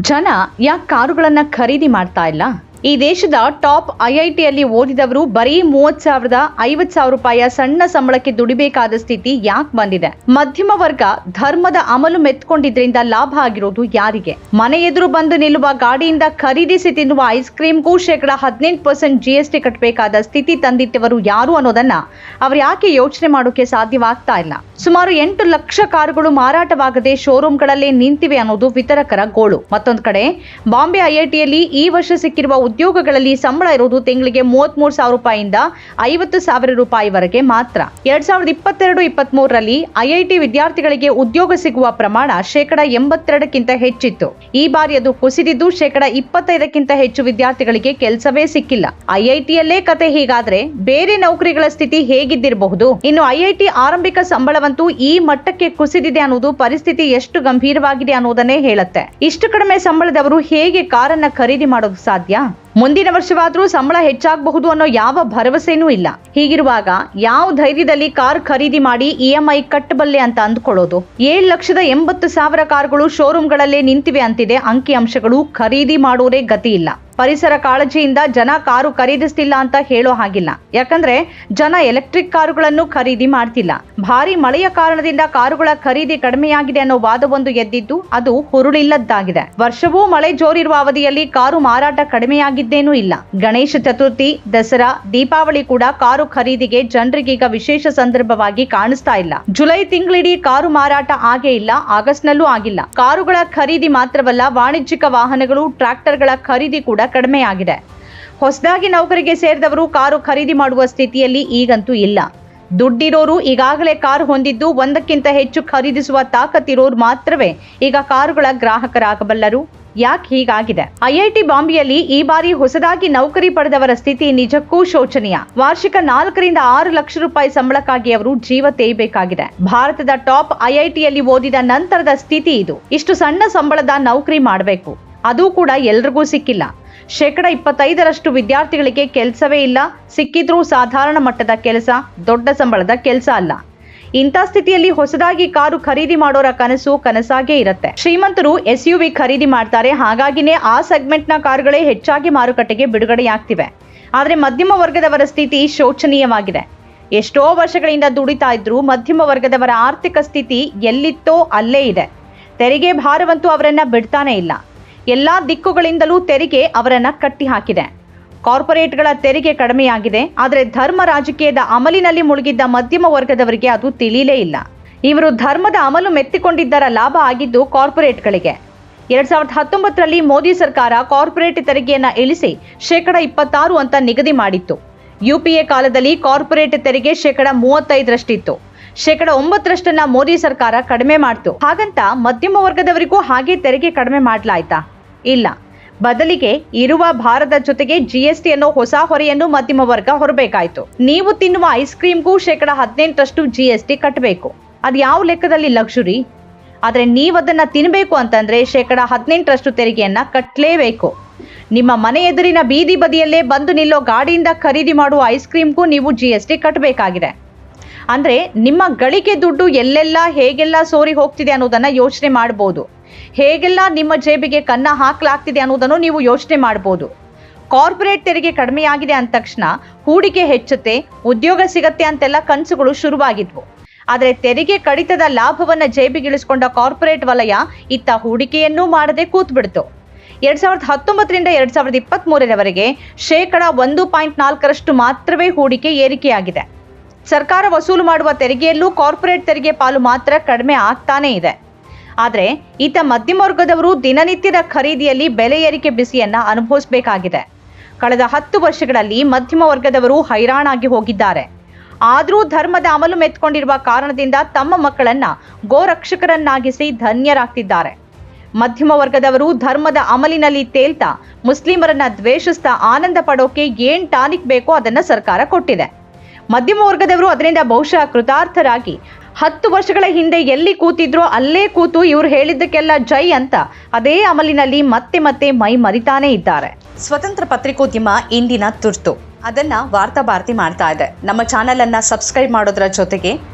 ಜನ ಯಾಕೆ ಕಾರುಗಳನ್ನ ಖರೀದಿ ಮಾಡ್ತಾ ಇಲ್ಲ? ಈ ದೇಶದ ಟಾಪ್ ಐಐಟಿಯಲ್ಲಿ ಓದಿದವರು ಬರೀ ಮೂವತ್ ಸಾವಿರದ ಐವತ್ ಸಾವಿರ ರೂಪಾಯಿಯ ಸಣ್ಣ ಸಂಬಳಕ್ಕೆ ದುಡಿಬೇಕಾದ ಸ್ಥಿತಿ ಯಾಕೆ ಬಂದಿದೆ? ಮಧ್ಯಮ ವರ್ಗ ಧರ್ಮದ ಅಮಲು ಮೆತ್ಕೊಂಡಿದ್ರಿಂದ ಲಾಭ ಆಗಿರೋದು ಯಾರಿಗೆ? ಮನೆ ಎದುರು ಬಂದು ನಿಲ್ಲುವ ಗಾಡಿಯಿಂದ ಖರೀದಿಸಿ ತಿನ್ನುವ ಐಸ್ ಕ್ರೀಮ್ಗೂ ಶೇಕಡ ಹದಿನೆಂಟು ಪರ್ಸೆಂಟ್ ಜಿಎಸ್ಟಿ ಕಟ್ಟಬೇಕಾದ ಸ್ಥಿತಿ ತಂದಿಟ್ಟವರು ಯಾರು ಅನ್ನೋದನ್ನ ಅವ್ರು ಯಾಕೆ ಯೋಚನೆ ಮಾಡೋಕೆ ಸಾಧ್ಯವಾಗ್ತಾ ಇಲ್ಲ? ಸುಮಾರು ಎಂಟು ಲಕ್ಷ ಕಾರುಗಳು ಮಾರಾಟವಾಗದೆ ಶೋರೂಮ್ಗಳಲ್ಲೇ ನಿಂತಿವೆ ಅನ್ನೋದು ವಿತರಕರ ಗೋಳು. ಮತ್ತೊಂದು ಕಡೆ ಬಾಂಬೆ ಐಐಟಿಯಲ್ಲಿ ಈ ವರ್ಷ ಸಿಕ್ಕಿರುವ ಉದ್ಯೋಗಗಳಲ್ಲಿ ಸಂಬಳ ಇರೋದು ತಿಂಗಳಿಗೆ ಮೂವತ್ತ್ಮೂರು ಸಾವಿರ ರೂಪಾಯಿಯಿಂದ ಐವತ್ತು ಸಾವಿರ ರೂಪಾಯಿವರೆಗೆ ಮಾತ್ರ. ಎರಡ್ ಸಾವಿರದ ಇಪ್ಪತ್ತೆರಡು ಇಪ್ಪತ್ತ್ ಮೂರರಲ್ಲಿ ಐಐಟಿ ವಿದ್ಯಾರ್ಥಿಗಳಿಗೆ ಉದ್ಯೋಗ ಸಿಗುವ ಪ್ರಮಾಣ ಶೇಕಡ ಎಂಬತ್ತೆರಡಕ್ಕಿಂತ ಹೆಚ್ಚಿತ್ತು. ಈ ಬಾರಿ ಅದು ಕುಸಿದಿದ್ದು ಶೇಕಡ ಇಪ್ಪತ್ತೈದಕ್ಕಿಂತ ಹೆಚ್ಚು ವಿದ್ಯಾರ್ಥಿಗಳಿಗೆ ಕೆಲಸವೇ ಸಿಕ್ಕಿಲ್ಲ. ಐಐಟಿಯಲ್ಲೇ ಕತೆ ಹೀಗಾದ್ರೆ ಬೇರೆ ನೌಕರಿಗಳ ಸ್ಥಿತಿ ಹೇಗಿದ್ದಿರಬಹುದು? ಇನ್ನು ಐಐಟಿ ಆರಂಭಿಕ ಸಂಬಳವಂತೂ ಈ ಮಟ್ಟಕ್ಕೆ ಕುಸಿದಿದೆ ಅನ್ನೋದು ಪರಿಸ್ಥಿತಿ ಎಷ್ಟು ಗಂಭೀರವಾಗಿದೆ ಅನ್ನೋದನ್ನೇ ಹೇಳುತ್ತೆ. ಇಷ್ಟು ಕಡಿಮೆ ಸಂಬಳದವರು ಹೇಗೆ ಕಾರನ್ನ ಖರೀದಿ ಮಾಡೋದು ಸಾಧ್ಯ? ಮುಂದಿನ ವರ್ಷವಾದರೂ ಸಂಬಳ ಹೆಚ್ಚಾಗಬಹುದು ಅನ್ನೋ ಯಾವ ಭರವಸೆನೂ ಇಲ್ಲ. ಹೀಗಿರುವಾಗ ಯಾವ ಧೈರ್ಯದಲ್ಲಿ ಕಾರ್ ಖರೀದಿ ಮಾಡಿ ಇಎಂಐ ಕಟ್ಟಬಲ್ಲೆ ಅಂತ ಅಂದ್ಕೊಳ್ಳೋದು? ಏಳು ಲಕ್ಷದ ಎಂಬತ್ತು ಸಾವಿರ ಕಾರುಗಳು ಶೋರೂಮ್ಗಳಲ್ಲೇ ನಿಂತಿವೆ ಅಂತಿದೆ. ಅಂಕಿ ಅಂಶಗಳು ಖರೀದಿ ಮಾಡೋರೇ ಗತಿ ಇಲ್ಲ. ಪರಿಸರ ಕಾಳಜಿಯಿಂದ ಜನ ಕಾರು ಖರೀದಿಸ್ತಿಲ್ಲ ಅಂತ ಹೇಳೋ ಹಾಗಿಲ್ಲ. ಯಾಕಂದ್ರೆ ಜನ ಎಲೆಕ್ಟ್ರಿಕ್ ಕಾರುಗಳನ್ನು ಖರೀದಿ ಮಾಡ್ತಿಲ್ಲ. ಭಾರಿ ಮಳೆಯ ಕಾರಣದಿಂದ ಕಾರುಗಳ ಖರೀದಿ ಕಡಿಮೆಯಾಗಿದೆ ಅನ್ನೋ ವಾದವೊಂದು ಎದ್ದಿದ್ದು ಅದು ಹುರುಳಿಲ್ಲದ್ದಾಗಿದೆ. ವರ್ಷವೂ ಮಳೆ ಜೋರಿರುವ ಅವಧಿಯಲ್ಲಿ ಕಾರು ಮಾರಾಟ ಕಡಿಮೆಯಾಗಿದ್ದೇನೂ ಇಲ್ಲ. ಗಣೇಶ ಚತುರ್ಥಿ, ದಸರಾ, ದೀಪಾವಳಿ ಕೂಡ ಕಾರು ಖರೀದಿಗೆ ಜನರಿಗೀಗ ವಿಶೇಷ ಸಂದರ್ಭವಾಗಿ ಕಾಣಿಸ್ತಾ ಇಲ್ಲ. ಜುಲೈ ತಿಂಗಳಿಡೀ ಕಾರು ಮಾರಾಟ ಆಗೇ ಇಲ್ಲ ಆಗಸ್ಟ್ ನಲ್ಲೂ ಆಗಿಲ್ಲ. ಕಾರುಗಳ ಖರೀದಿ ಮಾತ್ರವಲ್ಲ, ವಾಣಿಜ್ಯಿಕ ವಾಹನಗಳು ಟ್ರಾಕ್ಟರ್ಗಳ ಖರೀದಿ ಕೂಡ ಕಡಿಮೆಯಾಗಿದೆ. ಹೊಸದಾಗಿ ನೌಕರಿಗೆ ಸೇರಿದವರು ಕಾರು ಖರೀದಿ ಮಾಡುವ ಸ್ಥಿತಿಯಲ್ಲಿ ಈಗಂತೂ ಇಲ್ಲ. ದುಡ್ಡಿರೋರು ಈಗಾಗಲೇ ಕಾರು ಹೊಂದಿದ್ದು ಒಂದಕ್ಕಿಂತ ಹೆಚ್ಚು ಖರೀದಿಸುವ ತಾಕತ್ತಿರೋರು ಮಾತ್ರವೇ ಈಗ ಕಾರುಗಳ ಗ್ರಾಹಕರಾಗಬಲ್ಲರು. ಯಾಕೆ ಹೀಗಾಗಿದೆ? ಐಐಟಿ ಬಾಂಬೆಯಲ್ಲಿ ಈ ಬಾರಿ ಹೊಸದಾಗಿ ನೌಕರಿ ಪಡೆದವರ ಸ್ಥಿತಿ ನಿಜಕ್ಕೂ ಶೋಚನೀಯ. ವಾರ್ಷಿಕ ನಾಲ್ಕರಿಂದ ಆರು ಲಕ್ಷ ರೂಪಾಯಿ ಸಂಬಳಕ್ಕಾಗಿ ಅವರು ಜೀವ ತೇಯಬೇಕಾಗಿದೆ. ಭಾರತದ ಟಾಪ್ ಐಐಟಿಯಲ್ಲಿ ಓದಿದ ನಂತರದ ಸ್ಥಿತಿ ಇದು. ಇಷ್ಟು ಸಣ್ಣ ಸಂಬಳದ ನೌಕರಿ ಮಾಡಬೇಕು. ಅದು ಕೂಡ ಎಲ್ರಿಗೂ ಸಿಕ್ಕಿಲ್ಲ. ಶೇಕಡ ಇಪ್ಪತ್ತೈದರಷ್ಟು ವಿದ್ಯಾರ್ಥಿಗಳಿಗೆ ಕೆಲಸವೇ ಇಲ್ಲ, ಸಿಕ್ಕಿದ್ರೂ ಸಾಧಾರಣ ಮಟ್ಟದ ಕೆಲಸ, ದೊಡ್ಡ ಸಂಬಳದ ಕೆಲಸ ಅಲ್ಲ. ಇಂಥ ಸ್ಥಿತಿಯಲ್ಲಿ ಹೊಸದಾಗಿ ಕಾರು ಖರೀದಿ ಮಾಡೋರ ಕನಸು ಕನಸಾಗೇ ಇರುತ್ತೆ. ಶ್ರೀಮಂತರು ಎಸ್ ಯು ವಿ ಖರೀದಿ ಮಾಡ್ತಾರೆ, ಹಾಗಾಗಿನೇ ಆ ಸೆಗ್ಮೆಂಟ್ನ ಕಾರುಗಳೇ ಹೆಚ್ಚಾಗಿ ಮಾರುಕಟ್ಟೆಗೆ ಬಿಡುಗಡೆಯಾಗ್ತಿವೆ. ಆದರೆ ಮಧ್ಯಮ ವರ್ಗದವರ ಸ್ಥಿತಿ ಶೋಚನೀಯವಾಗಿದೆ. ಎಷ್ಟೋ ವರ್ಷಗಳಿಂದ ದುಡಿತಾ ಇದ್ರು ಮಧ್ಯಮ ವರ್ಗದವರ ಆರ್ಥಿಕ ಸ್ಥಿತಿ ಎಲ್ಲಿತ್ತೋ ಅಲ್ಲೇ ಇದೆ. ತೆರಿಗೆ ಭಾರವಂತೂ ಅವರನ್ನ ಬಿಡ್ತಾನೆ ಇಲ್ಲ. ಎಲ್ಲಾ ದಿಕ್ಕುಗಳಿಂದಲೂ ತೆರಿಗೆ ಅವರನ್ನ ಕಟ್ಟಿ ಹಾಕಿದೆ ಕಾರ್ಪೊರೇಟ್ಗಳ ತೆರಿಗೆ ಕಡಿಮೆಯಾಗಿದೆ, ಆದರೆ ಧರ್ಮ ರಾಜಕೀಯದ ಅಮಲಿನಲ್ಲಿ ಮುಳುಗಿದ್ದ ಮಧ್ಯಮ ವರ್ಗದವರಿಗೆ ಅದು ತಿಳಿಯಲೇ ಇಲ್ಲ. ಇವರು ಧರ್ಮದ ಅಮಲು ಮೆತ್ತಿಕೊಂಡಿದ್ದರ ಲಾಭ ಆಗಿದ್ದು ಕಾರ್ಪೊರೇಟ್ಗಳಿಗೆ. ಎರಡ್ ಸಾವಿರದ ಹತ್ತೊಂಬತ್ತರಲ್ಲಿ ಮೋದಿ ಸರ್ಕಾರ ಕಾರ್ಪೊರೇಟ್ ತೆರಿಗೆಯನ್ನು ಇಳಿಸಿ ಶೇಕಡ ಇಪ್ಪತ್ತಾರು ಅಂತ ನಿಗದಿ ಮಾಡಿತ್ತು. ಯುಪಿಎ ಕಾಲದಲ್ಲಿ ಕಾರ್ಪೊರೇಟ್ ತೆರಿಗೆ ಶೇಕಡ ಮೂವತ್ತೈದರಷ್ಟಿತ್ತು. ಶೇಕಡ ಒಂಬತ್ತರಷ್ಟನ್ನ ಮೋದಿ ಸರ್ಕಾರ ಕಡಿಮೆ ಮಾಡ್ತು. ಹಾಗಂತ ಮಧ್ಯಮ ವರ್ಗದವರಿಗೂ ಹಾಗೆ ತೆರಿಗೆ ಕಡಿಮೆ ಮಾಡ್ಲಾಯ್ತಾ? ಇಲ್ಲ. ಬದಲಿಗೆ ಇರುವ ಭಾರದ ಜೊತೆಗೆ ಜಿಎಸ್ಟಿ ಅನ್ನೋ ಹೊಸ ಹೊರೆಯನ್ನು ಮಧ್ಯಮ ವರ್ಗ ಹೊರಬೇಕಾಯ್ತು. ನೀವು ತಿನ್ನುವ ಐಸ್ ಕ್ರೀಮ್ಗೂ ಶೇಕಡ ಹದಿನೆಂಟರಷ್ಟು ಜಿಎಸ್ಟಿ ಕಟ್ಟಬೇಕು ಅದು ಯಾವ ಲೆಕ್ಕದಲ್ಲಿ ಲಕ್ಷುರಿ ಆದರೆ ನೀವು ಅದನ್ನ ತಿನ್ನಬೇಕು ಅಂತಂದ್ರೆ ಶೇಕಡ ಹದಿನೆಂಟರಷ್ಟು ತೆರಿಗೆಯನ್ನ ಕಟ್ಟಲೇಬೇಕು ನಿಮ್ಮ ಮನೆ ಎದುರಿನ ಬೀದಿ ಬದಿಯಲ್ಲೇ ಬಂದು ನಿಲ್ಲೋ ಗಾಡಿಯಿಂದ ಖರೀದಿ ಮಾಡುವ ಐಸ್ ಕ್ರೀಮ್ಗೂ ನೀವು ಜಿ ಎಸ್ ಟಿ ಕಟ್ಟಬೇಕಾಗಿದೆ ಅಂದ್ರೆ ನಿಮ್ಮ ಗಳಿಕೆ ದುಡ್ಡು ಎಲ್ಲೆಲ್ಲ ಹೇಗೆಲ್ಲ ಸೋರಿ ಹೋಗ್ತಿದೆ ಅನ್ನೋದನ್ನ ಯೋಚನೆ ಮಾಡಬಹುದು ಹೇಗೆಲ್ಲ ನಿಮ್ಮ ಜೇಬಿಗೆ ಕನ್ನ ಹಾಕಲಾಗ್ತಿದೆ ಅನ್ನೋದನ್ನು ನೀವು ಯೋಚನೆ ಮಾಡ್ಬೋದು. ಕಾರ್ಪೊರೇಟ್ ತೆರಿಗೆ ಕಡಿಮೆಯಾಗಿದೆ ಅಂದ ತಕ್ಷಣ ಹೂಡಿಕೆ ಹೆಚ್ಚುತ್ತೆ, ಉದ್ಯೋಗ ಸಿಗತ್ತೆ ಅಂತೆಲ್ಲ ಕನಸುಗಳು ಶುರುವಾಗಿದ್ವು. ಆದರೆ ತೆರಿಗೆ ಕಡಿತದ ಲಾಭವನ್ನು ಜೇಬಿಗಿಳಿಸಿಕೊಂಡ ಕಾರ್ಪೊರೇಟ್ ವಲಯ ಇತ್ತ ಹೂಡಿಕೆಯನ್ನೂ ಮಾಡದೆ ಕೂತ್ಬಿಡ್ತು. ಎರಡ್ ಸಾವಿರದ ಹತ್ತೊಂಬತ್ತರಿಂದ ಎರಡ್ ಸಾವಿರದ ಇಪ್ಪತ್ತ್ ಮೂರರವರೆಗೆ ಶೇಕಡ ಒಂದು ಪಾಯಿಂಟ್ ನಾಲ್ಕರಷ್ಟು ಮಾತ್ರವೇ ಹೂಡಿಕೆ ಏರಿಕೆಯಾಗಿದೆ. ಸರ್ಕಾರ ವಸೂಲು ಮಾಡುವ ತೆರಿಗೆಯಲ್ಲೂ ಕಾರ್ಪೊರೇಟ್ ತೆರಿಗೆ ಪಾಲು ಮಾತ್ರ ಕಡಿಮೆ ಆಗ್ತಾನೇ ಇದೆ. ಆದರೆ ಈತ ಮಧ್ಯಮ ವರ್ಗದವರು ದಿನನಿತ್ಯದ ಖರೀದಿಯಲ್ಲಿ ಬೆಲೆ ಏರಿಕೆ ಬಿಸಿಯನ್ನ ಅನುಭವಿಸಬೇಕಾಗಿದೆ. ಕಳೆದ ಹತ್ತು ವರ್ಷಗಳಲ್ಲಿ ಮಧ್ಯಮ ವರ್ಗದವರು ಹೈರಾಣಾಗಿ ಹೋಗಿದ್ದಾರೆ. ಆದರೂ ಧರ್ಮದ ಅಮಲು ಮೆತ್ಕೊಂಡಿರುವ ಕಾರಣದಿಂದ ತಮ್ಮ ಮಕ್ಕಳನ್ನ ಗೋರಕ್ಷಕರನ್ನಾಗಿಸಿ ಧನ್ಯರಾಗ್ತಿದ್ದಾರೆ. ಮಧ್ಯಮ ವರ್ಗದವರು ಧರ್ಮದ ಅಮಲಿನಲ್ಲಿ ತೇಲ್ತಾ ಮುಸ್ಲಿಮರನ್ನ ದ್ವೇಷಿಸ್ತಾ ಆನಂದ ಪಡೋಕೆ ಏನ್ ಟಾನಿಕ್ ಬೇಕೋ ಅದನ್ನ ಸರ್ಕಾರ ಕೊಟ್ಟಿದೆ. ಮಧ್ಯಮ ವರ್ಗದವರು ಅದರಿಂದ ಬಹುಶಃ ಕೃತಾರ್ಥರಾಗಿ. ಹತ್ತು ವರ್ಷಗಳ ಹಿಂದೆ ಎಲ್ಲಿ ಕೂತಿದ್ರೋ ಅಲ್ಲೇ ಕೂತು ಇವ್ರು ಹೇಳಿದ್ದಕ್ಕೆಲ್ಲ ಜೈ ಅಂತ ಅದೇ ಅಮಲಿನಲ್ಲಿ ಮತ್ತೆ ಮತ್ತೆ ಮೈ ಮರಿತಾನೇ ಇದ್ದಾರೆ. ಸ್ವತಂತ್ರ ಪತ್ರಿಕೋದ್ಯಮ ಇಂದಿನ ತುರ್ತು. ಅದನ್ನ ವಾರ್ತಾ ಭಾರತಿ ಮಾಡ್ತಾ ಇದೆ. ನಮ್ಮ ಚಾನೆಲ್ ಅನ್ನ ಸಬ್ಸ್ಕ್ರೈಬ್ ಮಾಡೋದ್ರ ಜೊತೆಗೆ